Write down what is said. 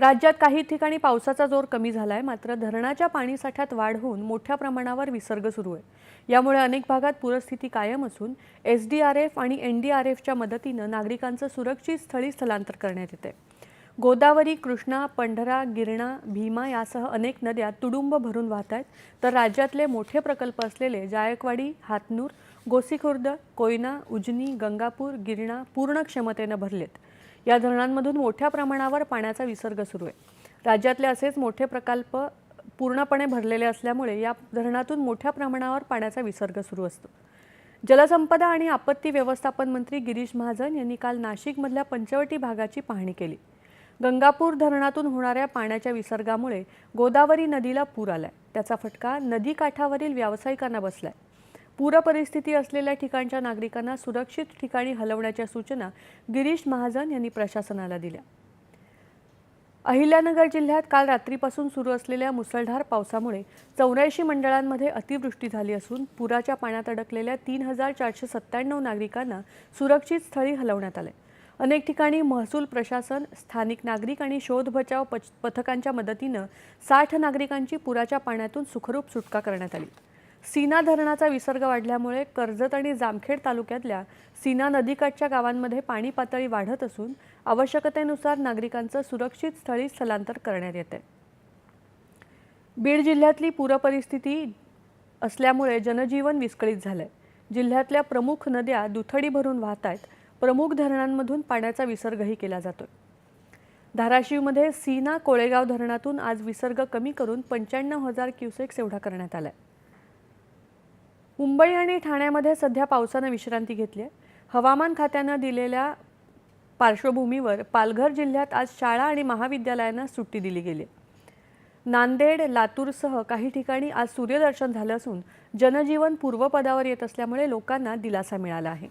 राज्यात काही ठिकाणी पावसाचा जोर कमी झाला आहे मात्र धरणाच्या पाणीसाठ्यात वाढ होऊन मोठ्या प्रमाणावर विसर्ग सुरू आहे. यामुळे अनेक भागात पूरस्थिती कायम असून एस डी आर एफ आणि एन डी आर एफच्या मदतीनं नागरिकांचं सुरक्षित स्थळी स्थलांतर करण्यात येते गोदावरी कृष्णा पंढरा गिरणा भीमा यासह अनेक नद्या तुडुंब भरून वाहत आहेत. तर राज्यातले मोठे प्रकल्प असलेले जायकवाडी हातनूर गोसीखुर्द कोयना उजनी गंगापूर गिरणा पूर्ण क्षमतेनं भरलेत. या धरणांमधून मोठ्या प्रमाणावर पाण्याचा विसर्ग सुरू आहे. राज्यातले असेच मोठे प्रकल्प पूर्णपणे भरलेले असल्यामुळे या धरणातून मोठ्या प्रमाणावर पाण्याचा विसर्ग सुरू असतो. जलसंपदा आणि आपत्ती व्यवस्थापन मंत्री गिरीश महाजन यांनी काल नाशिकमधल्या पंचवटी भागाची पाहणी केली. गंगापूर धरणातून होणाऱ्या पाण्याच्या विसर्गामुळे गोदावरी नदीला पूर आलाय. त्याचा फटका नदी काठावरील व्यावसायिकांना बसलाय. पूरपरिस्थिती असलेल्या ठिकाणच्या नागरिकांना सुरक्षित ठिकाणी हलवण्याच्या सूचना गिरीश महाजन यांनी प्रशासनाला दिल्या. अहिल्यानगर जिल्ह्यात काल रात्रीपासून सुरू असलेल्या मुसळधार पावसामुळे चौऱ्याऐंशी मंडळांमध्ये अतिवृष्टी झाली असून पुराच्या पाण्यात अडकलेल्या तीन हजार चारशे सत्त्याण्णव नागरिकांना सुरक्षित स्थळी हलवण्यात आले. अनेक ठिकाणी महसूल प्रशासन स्थानिक नागरिक आणि शोध बचाव पच- पथकांच्या मदतीनं साठ नागरिकांची पुराच्या पाण्यातून सुखरूप सुटका करण्यात आली. सीना धरणाचा विसर्ग वाढल्यामुळे कर्जत आणि जामखेड तालुक्यातल्या सीना नदीकाठच्या गावांमध्ये पाणी पातळी वाढत असून आवश्यकतेनुसार नागरिकांचं सुरक्षित स्थळी स्थलांतर करण्यात येते. बीड जिल्ह्यातली पूरपरिस्थिती असल्यामुळे जनजीवन विस्कळीत झालंय. जिल्ह्यातल्या प्रमुख नद्या दुथडी भरून वाहत आहेत. प्रमुख धरणांमधून पाण्याचा विसर्गही केला जातोय. धाराशिवमध्ये सीना कोळेगाव धरणातून आज विसर्ग कमी करून पंच्याण्णव हजार क्युसेक्स एवढा करण्यात आलाय. मुंबई आणि ठाण्यामध्ये सध्या पावसानं विश्रांती घेतली आहे. हवामान खात्यानं दिलेल्या पार्श्वभूमीवर पालघर जिल्ह्यात आज शाळा आणि महाविद्यालयांना सुट्टी दिली गेली नांदेड लातूरसह काही ठिकाणी आज सूर्यदर्शन झालं असून जनजीवन पूर्वपदावर येत असल्यामुळे लोकांना दिलासा मिळाला आहे.